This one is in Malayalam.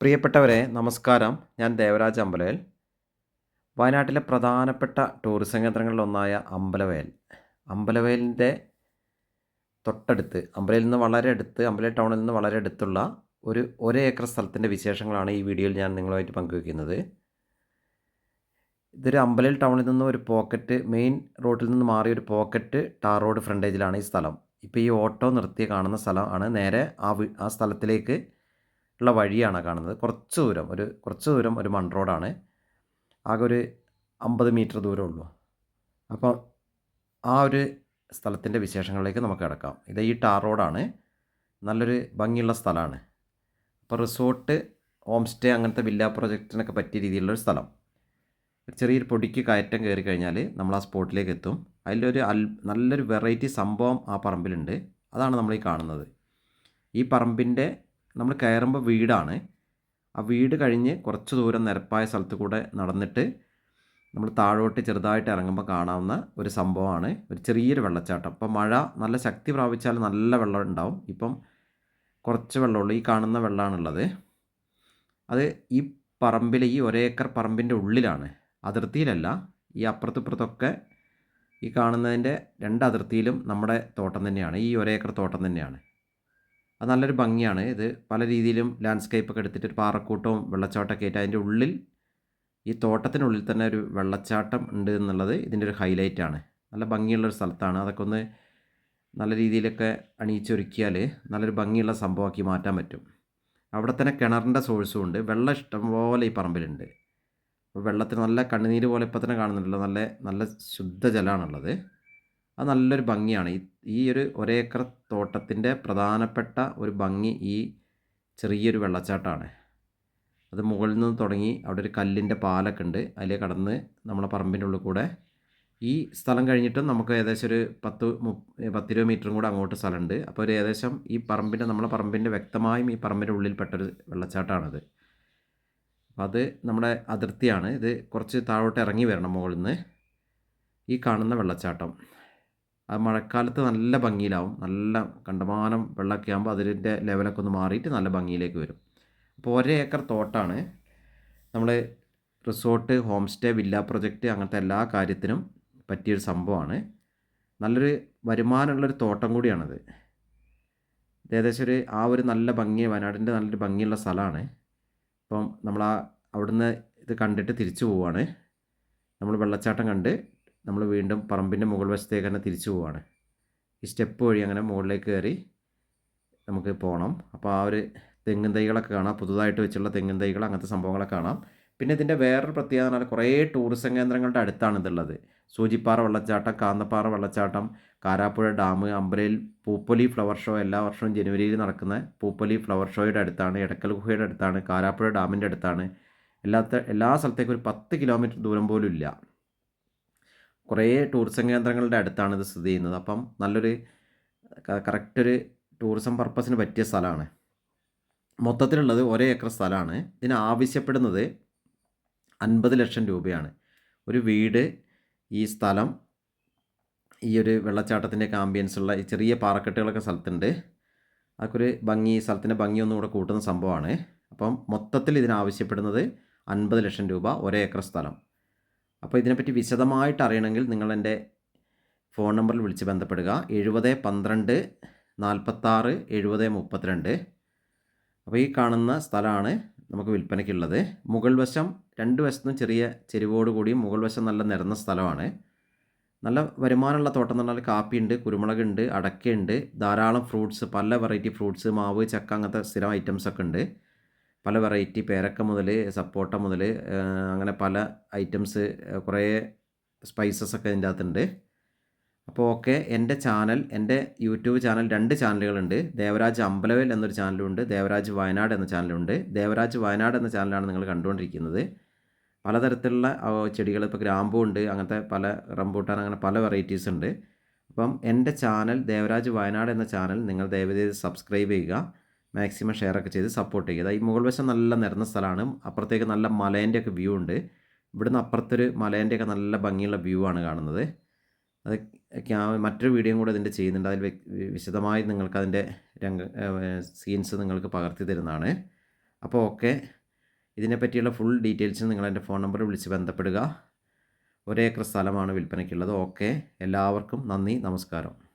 പ്രിയപ്പെട്ടവരെ നമസ്കാരം. ഞാൻ ദേവരാജ് അമ്പലവേൽ വയനാട്ടിലെ പ്രധാനപ്പെട്ട ടൂറിസം കേന്ദ്രങ്ങളിലൊന്നായ അമ്പലവയൽ. അമ്പലവയലിന്റെ തൊട്ടടുത്ത് അമ്പലയിൽ നിന്ന് വളരെ അടുത്ത് അമ്പല ടൗണിൽ നിന്ന് വളരെ അടുത്തുള്ള ഒരു ഒരേ ഏക്കർ സ്ഥലത്തിന്റെ വിശേഷങ്ങളാണ് ഈ വീഡിയോയിൽ ഞാൻ നിങ്ങളുമായിട്ട് പങ്കുവയ്ക്കുന്നത്. ഇതൊരു അമ്പലയിൽ ടൗണിൽ നിന്ന് ഒരു പോക്കറ്റ് മെയിൻ റോഡിൽ നിന്ന് മാറിയ ഒരു പോക്കറ്റ് ടാർ റോഡ് ഫ്രണ്ടേജിലാണ് ഈ സ്ഥലം. ഇപ്പോൾ ഈ ഓട്ടോ നിർത്തി കാണുന്ന സ്ഥലമാണ്. നേരെ ആ ആ സ്ഥലത്തിലേക്ക് ഉള്ള വഴിയാണ് കാണുന്നത്. കുറച്ച് ദൂരം ഒരു കുറച്ച് ദൂരം ഒരു മൺ റോഡാണ്. ആകെ ഒരു അമ്പത് മീറ്റർ ദൂരം ഉള്ളൂ. അപ്പോൾ ആ ഒരു സ്ഥലത്തിന്റെ വിശേഷങ്ങളിലേക്ക് നമുക്ക് കിടക്കാം. ഇത് ഈ ടാർ റോഡാണ്. നല്ലൊരു ഭംഗിയുള്ള സ്ഥലമാണ്. അപ്പോൾ റിസോർട്ട് ഹോം സ്റ്റേ അങ്ങനത്തെ വില്ല പ്രൊജക്റ്റിനൊക്കെ പറ്റിയ രീതിയിലുള്ളൊരു സ്ഥലം. ചെറിയൊരു പൊടിക്ക് കയറ്റം കയറി കഴിഞ്ഞാൽ നമ്മൾ ആ സ്പോട്ടിലേക്ക് എത്തും. അതിലൊരു അൽ നല്ലൊരു വെറൈറ്റി സംഭവം ആ പറമ്പിലുണ്ട്. അതാണ് നമ്മൾ ഈ കാണുന്നത്. ഈ പറമ്പിന്റെ നമ്മൾ കയറുമ്പോൾ വീടാണ്. ആ വീട് കഴിഞ്ഞ് കുറച്ച് ദൂരം നിരപ്പായ സ്ഥലത്ത് കൂടെ നടന്നിട്ട് നമ്മൾ താഴോട്ട് ചെറുതായിട്ട് ഇറങ്ങുമ്പോൾ കാണാവുന്ന ഒരു സംഭവമാണ്. ഒരു ചെറിയൊരു വെള്ളച്ചാട്ടം. അപ്പോൾ മഴ നല്ല ശക്തി പ്രാപിച്ചാൽ നല്ല വെള്ളം ഉണ്ടാവും. ഇപ്പം കുറച്ച് വെള്ളമുള്ളൂ. ഈ കാണുന്ന വെള്ളമാണുള്ളത് അത് ഈ പറമ്പിൽ ഈ ഒരേക്കർ പറമ്പിന്റെ ഉള്ളിലാണ്. അതിർത്തിയിലല്ല ഈ അപ്പുറത്തിപ്പുറത്തൊക്കെ ഈ കാണുന്നതിന്റെ രണ്ട് അതിർത്തിയിലും നമ്മുടെ തോട്ടം തന്നെയാണ്. ഈ ഒരേക്കർ തോട്ടം തന്നെയാണ്. അത് നല്ലൊരു ഭംഗിയാണ്. ഇത് പല രീതിയിലും ലാൻഡ്സ്കേപ്പ് ഒക്കെ എടുത്തിട്ട് ഒരു പാറക്കൂട്ടവും വെള്ളച്ചാട്ടമൊക്കെ ആയിട്ട് അതിന്റെ ഉള്ളിൽ ഈ തോട്ടത്തിനുള്ളിൽ തന്നെ ഒരു വെള്ളച്ചാട്ടം ഉണ്ട് എന്നുള്ളത് ഇതിന്റെ ഒരു ഹൈലൈറ്റ് ആണ്. നല്ല ഭംഗിയുള്ളൊരു സ്ഥലത്താണ്. അതൊക്കെ ഒന്ന് നല്ല രീതിയിലൊക്കെ അണിയിച്ചൊരുക്കിയാൽ നല്ലൊരു ഭംഗിയുള്ള സംഭവമാക്കി മാറ്റാൻ പറ്റും. അവിടെ തന്നെ കിണറിന്റെ സോഴ്സും ഉണ്ട്. വെള്ളം ഇഷ്ടംപോലെ ഈ പറമ്പിലുണ്ട്. അപ്പോൾ വെള്ളത്തിന് നല്ല കണ്ണുനീര് പോലെ ഇപ്പം തന്നെ കാണുന്നുണ്ടല്ലോ. നല്ല നല്ല ശുദ്ധജലമാണുള്ളത്. അത് നല്ലൊരു ഭംഗിയാണ്. ഈ ഒരു ഒരേക്കർ തോട്ടത്തിന്റെ പ്രധാനപ്പെട്ട ഒരു ഭംഗി ഈ ചെറിയൊരു വെള്ളച്ചാട്ടമാണ്. അത് മുകളിൽ നിന്ന് തുടങ്ങി അവിടെ ഒരു കല്ലിന്റെ പാലൊക്കെ ഉണ്ട്. അതിൽ കടന്ന് നമ്മളെ പറമ്പിന്റെ ഉള്ളിൽ കൂടെ ഈ സ്ഥലം കഴിഞ്ഞിട്ടും നമുക്ക് ഏകദേശം ഒരു പത്ത് മു പത്തിരുപത് മീറ്ററും കൂടെ അങ്ങോട്ട് സ്ഥലമുണ്ട്. അപ്പോൾ ഒരു ഏകദേശം ഈ പറമ്പിന്റെ നമ്മളെ പറമ്പിന്റെ വ്യക്തമായും ഈ പറമ്പിന്റെ ഉള്ളിൽപ്പെട്ടൊരു വെള്ളച്ചാട്ടമാണത്. അപ്പോൾ അത് നമ്മുടെ അതിർത്തിയാണ്. ഇത് കുറച്ച് താഴോട്ട് ഇറങ്ങി വരണം മുകളിൽ നിന്ന് ഈ കാണുന്ന വെള്ളച്ചാട്ടം. അത് മഴക്കാലത്ത് നല്ല ഭംഗിയിലാവും. നല്ല കണ്ടമാനം വെള്ളമൊക്കെ ആകുമ്പോൾ അതിന്റെ ലെവലൊക്കെ ഒന്ന് മാറിയിട്ട് നല്ല ഭംഗിയിലേക്ക് വരും. അപ്പോൾ ഒരേ ഏക്കർ തോട്ടാണ്. നമ്മൾ resort home stay villa project അങ്ങനത്തെ എല്ലാ കാര്യത്തിനും പറ്റിയൊരു സംഭവമാണ് നല്ലൊരു വരുമാനമുള്ളൊരു തോട്ടം കൂടിയാണത്. ഏകദേശം ഒരു ആ ഒരു നല്ല ഭംഗി വയനാടിന്റെ നല്ലൊരു ഭംഗിയുള്ള സ്ഥലമാണ്. അപ്പം നമ്മൾ ആ അവിടുന്ന് ഇത് കണ്ടിട്ട് തിരിച്ചു പോവുകയാണ് നമ്മൾ വെള്ളച്ചാട്ടം കണ്ട് നമ്മൾ വീണ്ടും പറമ്പിന്റെ മുകൾ വശത്തേക്ക് തന്നെ തിരിച്ചു പോവുകയാണ് ഈ സ്റ്റെപ്പ് വഴി അങ്ങനെ മുകളിലേക്ക് കയറി നമുക്ക് പോകണം അപ്പോൾ ആ ഒരു തെങ്ങിൻ തൈകളൊക്കെ കാണാം. പുതുതായിട്ട് വെച്ചുള്ള തെങ്ങിൻ തൈകൾ അങ്ങനത്തെ സംഭവങ്ങളൊക്കെ കാണാം. പിന്നെ ഇതിന്റെ വേറൊരു പ്രത്യേകത എന്ന് പറഞ്ഞാൽ കുറേ ടൂറിസം കേന്ദ്രങ്ങളുടെ അടുത്താണ് ഇതുള്ളത്. സൂചിപ്പാറ വെള്ളച്ചാട്ടം കാന്തപ്പാറ വെള്ളച്ചാട്ടം കാരാപ്പുഴ ഡാം അമ്പലയിൽ പൂപ്പൊലി ഫ്ലവർ ഷോ എല്ലാ വർഷവും ജനുവരിയിൽ നടക്കുന്ന പൂപ്പൊലി ഫ്ലവർ ഷോയുടെ അടുത്താണ് എടക്കൽ ഗുഹയുടെ അടുത്താണ് കാരാപ്പുഴ ഡാമിന്റെ അടുത്താണ്. എല്ലാത്ത എല്ലാ സ്ഥലത്തേക്കും ഒരു പത്ത് കിലോമീറ്റർ ദൂരം പോലും ഇല്ല. കുറേ ടൂറിസം കേന്ദ്രങ്ങളുടെ അടുത്താണ് ഇത് സ്ഥിതി ചെയ്യുന്നത്. അപ്പം നല്ലൊരു കറക്റ്റ് ഒരു ടൂറിസം പർപ്പസിന് പറ്റിയ സ്ഥലമാണ്. മൊത്തത്തിലുള്ളത് ഒരേ ഏക്കർ സ്ഥലമാണ്. ഇതിന് ആവശ്യപ്പെടുന്നത് അൻപത് ലക്ഷം രൂപയാണ്. ഒരു വീട് ഈ സ്ഥലം ഈ ഒരു വെള്ളച്ചാട്ടത്തിന്റെ ആംബിയൻസ് ഉള്ള ഈ ചെറിയ പാറക്കെട്ടുകളൊക്കെ സ്ഥലത്തുണ്ട്. അതൊക്കെ ഭംഗി സ്ഥലത്തിന്റെ ഭംഗി ഒന്നും കൂടെ കൂട്ടുന്ന സംഭവമാണ്. അപ്പം മൊത്തത്തിൽ ഇതിനാവശ്യപ്പെടുന്നത് അൻപത് ലക്ഷം രൂപ ഒരേ ഏക്കർ സ്ഥലം. അപ്പോൾ ഇതിനെപ്പറ്റി വിശദമായിട്ട് അറിയണമെങ്കിൽ നിങ്ങൾ എന്റെ ഫോൺ നമ്പറിൽ വിളിച്ച് ബന്ധപ്പെടുക. എഴുപത് പന്ത്രണ്ട് നാൽപ്പത്താറ് എഴുപത് മുപ്പത്തിരണ്ട്. അപ്പോൾ ഈ കാണുന്ന സ്ഥലമാണ് നമുക്ക് വിൽപ്പനയ്ക്കുള്ളത്. മുകൾ വശം രണ്ട് വശത്തും ചെറിയ ചെരുവോട് കൂടി മുകൾ വശം നല്ല നിരന്ന സ്ഥലമാണ്. നല്ല വരുമാനമുള്ള തോട്ടം എന്ന് പറഞ്ഞാൽ കാപ്പിയുണ്ട് കുരുമുളകുണ്ട് അടക്കയുണ്ട് ധാരാളം ഫ്രൂട്ട്സ് പല വെറൈറ്റി ഫ്രൂട്ട്സ് മാവ് ചക്ക അങ്ങനത്തെ സ്ഥിരം ഐറ്റംസ് ഒക്കെ ഉണ്ട്. പല വെറൈറ്റി പേരക്ക മുതൽ സപ്പോട്ട മുതൽ അങ്ങനെ പല ഐറ്റംസ് കുറേ സ്പൈസസ് ഒക്കെ ഇതിന്റെ അകത്തുണ്ട്. അപ്പോൾ ഓക്കെ എന്റെ ചാനൽ എന്റെ യൂട്യൂബ് ചാനൽ രണ്ട് ചാനലുകളുണ്ട് ദേവരാജ് അമ്പലവേൽ എന്നൊരു ചാനലുണ്ട് ദേവരാജ് വയനാട് എന്ന ചാനലുണ്ട് ദേവരാജ് വയനാട് എന്ന ചാനലാണ് നിങ്ങൾ കണ്ടുകൊണ്ടിരിക്കുന്നത്. പലതരത്തിലുള്ള ചെടികൾ ഇപ്പോൾ ഗ്രാമ്പൂ ഉണ്ട് അങ്ങനത്തെ പല റംബൂട്ടാൻ അങ്ങനെ പല വെറൈറ്റീസ് ഉണ്ട്. അപ്പം എന്റെ ചാനൽ ദേവരാജ് വയനാട് എന്ന ചാനൽ നിങ്ങൾ ദയവചെയ്ത് സബ്സ്ക്രൈബ് ചെയ്യുക. മാക്സിമം ഷെയർ ഒക്കെ ചെയ്ത് സപ്പോർട്ട് ചെയ്യുക. ഈ മുകൾ വശം നല്ല നിരന്ന സ്ഥലമാണ്. അപ്പുറത്തേക്ക് നല്ല മലേന്റെ ഒക്കെ വ്യൂ ഉണ്ട്. ഇവിടുന്ന് അപ്പുറത്തൊരു മലേന്റെ ഒക്കെ നല്ല ഭംഗിയുള്ള വ്യൂ ആണ് കാണുന്നത്. അത് മറ്റൊരു വീഡിയോ കൂടെ ഇതിന്റെ ചെയ്യുന്നുണ്ട്. അതിൽ വിശദമായി നിങ്ങൾക്ക് അതിന്റെ രംഗ സീൻസ് നിങ്ങൾക്ക് പകർത്തി തരുന്നതാണ്. അപ്പോൾ ഓക്കെ ഇതിനെപ്പറ്റിയുള്ള ഫുൾ ഡീറ്റെയിൽസ് നിങ്ങൾ എന്റെ ഫോൺ നമ്പർ വിളിച്ച് ബന്ധപ്പെടുക. ഒരേക്കർ സ്ഥലമാണ് വിൽപ്പനയ്ക്കുള്ളത്. ഓക്കെ. എല്ലാവർക്കും നന്ദി. നമസ്കാരം.